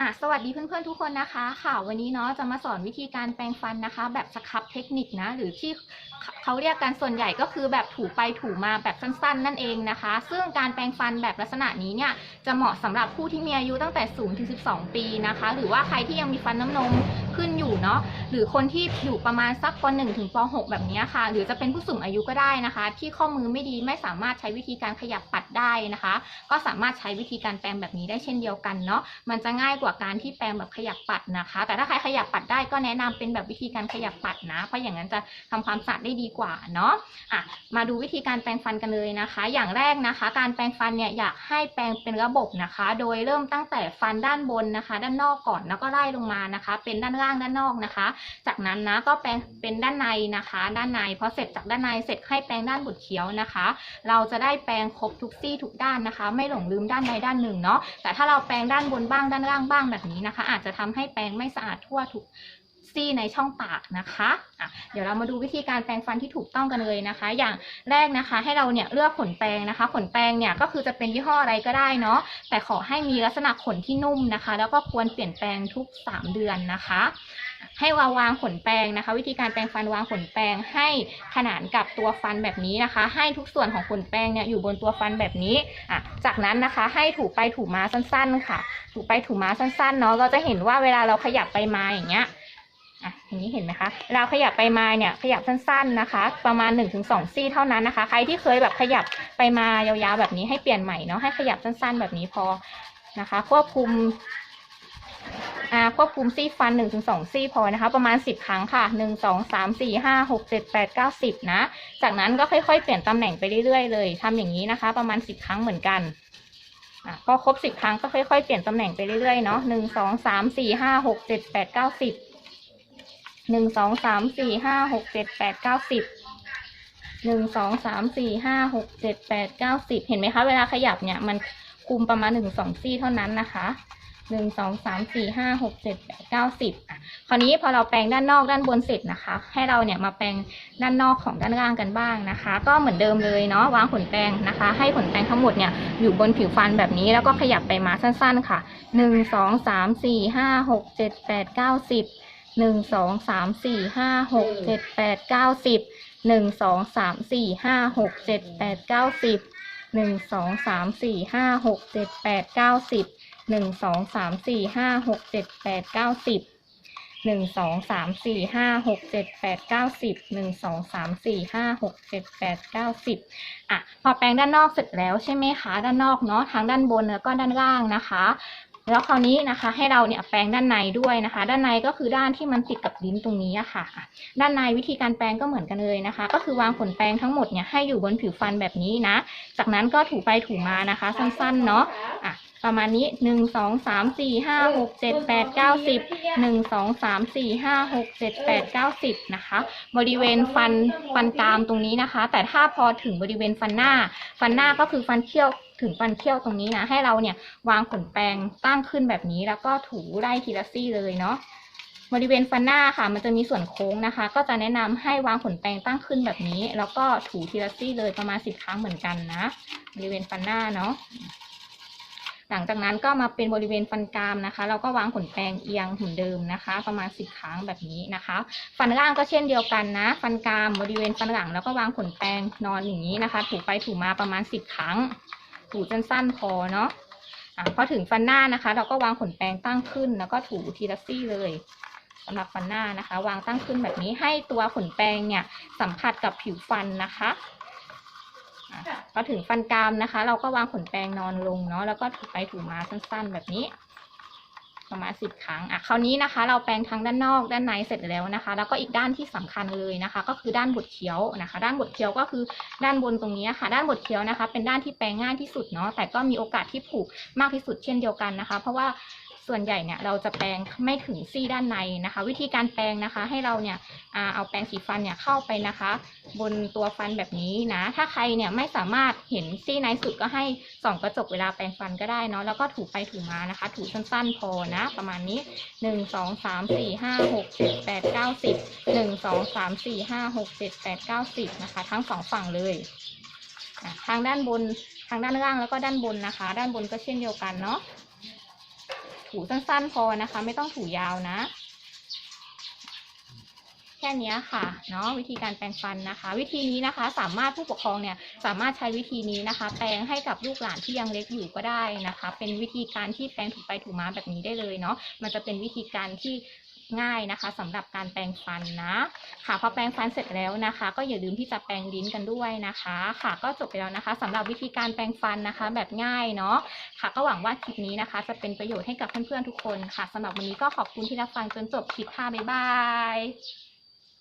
อะสวัสดีเพื่อนๆทุกคนนะคะ ค่ะวันนี้เนาะจะมาสอนวิธีการแปรงฟันนะคะ แบบสครับเทคนิคนะ หรือที่ เขาเรียกกันส่วนใหญ่ก็คือแบบถูไปถูมาแบบสั้นๆ นั่นเองนะคะ ซึ่งการแปรงฟันแบบลักษณะนี้เนี่ยจะเหมาะสำหรับผู้ที่มีอายุตั้งแต่0ถึง12 ปีนะคะ หรือว่าใครที่ยังมีฟันน้ำนมขึ้นอยู่เนาะหรือคนที่อยู่ประมาณสักป .1 ถึงป .6 แบบนี้ค่ะ หรือจะเป็นผู้สูงอายุก็ได้นะคะ ที่ข้อมือไม่ดีไม่สามารถใช้วิธีการขยับปัดได้นะคะ ก็สามารถใช้วิธีการแปรงแบบนี้ได้เช่นเดียวกันเนาะมันจะง่ายกว่าการที่แปรงแบบขยับปัดนะคะ แต่ถ้าใครขยับปัดได้ก็แนะนำเป็นแบบวิธีการขยับปัดนะ เพราะอย่างนั้นจะทำความสะอาดได้ดีกว่าเนาะอะมาดูวิธีการแปรงฟันกันเลยนะคะ อย่างแรกนะคะ การแปรงฟันเนี่ยอยากให้แปรงเป็นระบบนะคะ โดยเริ่มตั้งแต่ฟันด้านบนนะคะ ด้านนอกก่อนแล้วก็ไล่ลงมานะคะ เป็นด้านล่างด้านนอกนะคะ จากนั้นนะก็แปรงเป็นด้านในนะคะ ด้านในพอเสร็จจากด้านในเสร็จให้แปรงด้านบดเขียวนะคะ เราจะได้แปรงครบทุกซี่ทุกด้านนะคะ ไม่หลงลืมด้านใดด้านหนึ่งเนาะแต่ถ้าเราแปรงด้านบนบ้างด้านล่างบ้างแบบนี้นะคะ อาจจะทำให้แปรงไม่สะอาดทั่วทุก ซี่ในช่องปากนะคะะเดี๋ยวเรามาดูวิธีการแปรงฟันที่ถูกต้องกันเลยนะคะ อย่างแรกนะคะให้เราเนี่ยเลือกขนแปรงนะคะ ขนแปรงเนี่ยก็คือจะเป็นยี่ห้ออะไรก็ได้เนาะ แต่ขอให้มีลักษณะขนที่นุ่มนะคะ แล้วก็ควรเปลี่ยนแปลงทุก 3 เดือนนะคะ ให้วางวางขนแปรงนะคะ วิธีการแปรงฟันวางขนแปรงให้ขนานกับตัวฟันแบบนี้นะคะ ให้ทุกส่วนของขนแปรงเนี่ยอยู่บนตัวฟันแบบนี้อะจากนั้นนะคะให้ถูไปถูมาสั้น ๆ ค่ะ ถูไปถูมาสั้นๆเนาะ เราจะเห็นว่าเวลาเราขยับไปมาอย่างเงี้ย อะอย่างนี้เห็นไหมคะ เราขยับไปมาเนี่ยขยับสั้นๆนะคะ ประมาณ 1-2 ซี่เท่านั้นนะคะ ใครที่เคยแบบขยับไปมายาวๆแบบนี้ให้เปลี่ยนใหม่เนาะให้ขยับสั้นๆ แบบนี้พอนะคะ ควบคุมอ่าควบคุมซี่ฟันหนึ่งถึงสองซี่พอนะคะ ประมาณสิบครั้งค่ะหนึ่งสองสามสี่ห้าหกเจ็ดแปดเก้าสิบนะ จากนั้นก็ค่อยๆ เปลี่ยนตำแหน่งไปเรื่อยๆ เลยทำอย่างนี้นะคะ ประมาณสิบครั้งเหมือนกันอะพอครบสิบครั้งก็ค่อยๆ เปลี่ยนตำแหน่งไปเรื่อยๆ เนาะหนึ่งสองสามสี่ห้าหกเจ็ดแปดเก้าสิบ หนึ่งสองสามสี่ห้าหกเจ็ดแปดเก้าสิบหนึ่งสองสามสี่ห้าหกเจ็ดแปดเก้าสิบเห็นไหมคะ เวลาขยับเนี่ยมันคุมประมาณหนึ่งสองซี่เท่านั้นนะคะหนึ่งสองสามสี่ห้าหกเจ็ดแปดเก้าสิบอะคราวนี้พอเราแปรงด้านนอกด้านบนเสร็จนะคะ ให้เราเนี่ยมาแปรงด้านนอกของด้านล่างกันบ้างนะคะ ก็เหมือนเดิมเลยเนาะวางขนแปรงนะคะ ให้ขนแปรงทั้งหมดเนี่ยอยู่บนผิวฟันแบบนี้แล้วก็ขยับไปมาสั้นๆค่ะหนึ่งสองสามสี่ห้าหกเจ็ดแปดเก้าสิบ หนึ่งสองสามสี่ห้าหกเจ็ดแปดเก้าสิบหนึ่งสองสามสี่ห้าหกเจ็ดแปดเก้าสิบหนึ่งสองสามสี่ห้าหกเจ็ดแปดเก้าสิบหนึ่งสองสามสี่ห้าหกเจ็ดแปดเก้าสิบหนึ่งสองสามสี่ห้าหกเจ็ดแปดเก้าสิบหนึ่งสองสามสี่ห้าหกเจ็ดแปดเก้าสิบอะพอแปรงด้านนอกเสร็จแล้วใช่ไหมคะด้านนอกเนาะทั้งด้านบนแล้วก็ด้านล่างนะคะ แล้วคราวนี้นะคะให้เราเนี่ยแปรงด้านในด้วยนะคะ ด้านในก็คือด้านที่มันติดกับลิ้นตรงนี้อะค่ะอะ ด้านในวิธีการแปรงก็เหมือนกันเลยนะคะ ก็คือวางขนแปรงทั้งหมดเนี่ยให้อยู่บนผิวฟันแบบนี้นะ จากนั้นก็ถูไปถูมานะคะ สั้นๆเนาะอะประมาณนี้หนึ่งสองสามสี่ห้าหกเจ็ดแปดเก้าสิบหนึ่งสองสามสี่ห้าหกเจ็ดแปดเก้าสิบนะคะ บริเวณฟันฟันกรามตรงนี้นะคะ แต่ถ้าพอถึงบริเวณฟันหน้า ฟันหน้าก็คือฟันเคี้ยวถึงฟันเคี้ยวตรงนี้นะ ให้เราเนี่ยวางขนแปรงตั้งขึ้นแบบนี้ แล้วก็ถูไล่ทีละซี่เลยเนาะบริเวณฟันหน้าค่ะ มันจะมีส่วนโค้งนะคะ ก็จะแนะนำให้วางขนแปรงตั้งขึ้นแบบนี้ แล้วก็ถูทีละซี่เลยประมาณสิบครั้งเหมือนกันนะ บริเวณฟันหน้าเนาะหลังจากนั้นก็มาเป็นบริเวณฟันกรามนะคะ เราก็วางขนแปรงเอียงเหมือนเดิมนะคะ ประมาณสิบครั้งแบบนี้นะคะ ฟันล่างก็เช่นเดียวกันนะ ฟันกรามบริเวณฟันหลังแล้วก็วางขนแปรงนอนอย่างนี้นะคะ ถูไปถูมาประมาณสิบครั้ง ถูสั้นๆพอเนาะอะพอถึงฟันหน้านะคะ เราก็วางขนแปรงตั้งขึ้น แล้วก็ถูทีละซี่เลยสำหรับฟันหน้านะคะ วางตั้งขึ้นแบบนี้ให้ตัวขนแปรงเนี่ยสัมผัสกับผิวฟันนะคะอะพอถึงฟันกรามนะคะ เราก็วางขนแปรงนอนลงเนาะแล้วก็ถูไปถูมาสั้นๆ แบบนี้ ประมาณสิบครั้งอะคราวนี้นะคะ เราแปรงทั้งด้านนอกด้านในเสร็จแล้วนะคะ แล้วก็อีกด้านที่สำคัญเลยนะคะ ก็คือด้านบดเคี้ยวนะคะ ด้านบดเคี้ยวก็คือด้านบนตรงนี้ค่ะ ด้านบดเคี้ยวนะคะ เป็นด้านที่แปรงง่ายที่สุดเนาะแต่ก็มีโอกาสที่ผุมากที่สุดเช่นเดียวกันนะคะ เพราะว่า ส่วนใหญ่เนี่ยเราจะแปรงไม่ถึงซี่ด้านในนะคะ วิธีการแปรงนะคะ ให้เราเนี่ยเอาแปรงสีฟันเนี่ยเข้าไปนะคะ บนตัวฟันแบบนี้นะ ถ้าใครเนี่ยไม่สามารถเห็นซี่ในสุดก็ให้ส่องกระจกเวลาแปรงฟันก็ได้เนาะแล้วก็ถูไปถูมานะคะ ถูสั้นๆพอนะ ประมาณนี้หนึ่งสองสามสี่ห้าหกเจ็ดแปดเก้าสิบหนึ่งสองสามสี่ห้าหกเจ็ดแปดเก้าสิบนะคะ ทั้งสองฝั่งเลยทางด้านบนทางด้านล่างแล้วก็ด้านบนนะคะ ด้านบนก็เช่นเดียวกันเนาะ ถูสั้นๆพอนะคะ ไม่ต้องถูยาวนะ แค่นี้ค่ะเนาะวิธีการแปรงฟันนะคะ วิธีนี้นะคะ สามารถผู้ปกครองเนี่ยสามารถใช้วิธีนี้นะคะ แปรงให้กับลูกหลานที่ยังเล็กอยู่ก็ได้นะคะ เป็นวิธีการที่แปรงถูไปถูมาแบบนี้ได้เลยเนาะมันจะเป็นวิธีการที่ ง่ายนะคะสำหรับการแปรงฟันนะค่ะพอแปรงฟันเสร็จแล้วนะคะ ก็อย่าลืมที่จะแปรงลิ้นกันด้วยนะคะ ค่ะก็จบไปแล้วนะคะสำหรับวิธีการแปรงฟันนะคะ แบบง่ายเนาะค่ะ ก็หวังว่าคลิปนี้นะคะ จะเป็นประโยชน์ให้กับเพื่อนๆทุกคนค่ะสำหรับวันนี้ก็ขอบคุณที่รับฟังจนจบคลิปค่ะบ๊ายบาย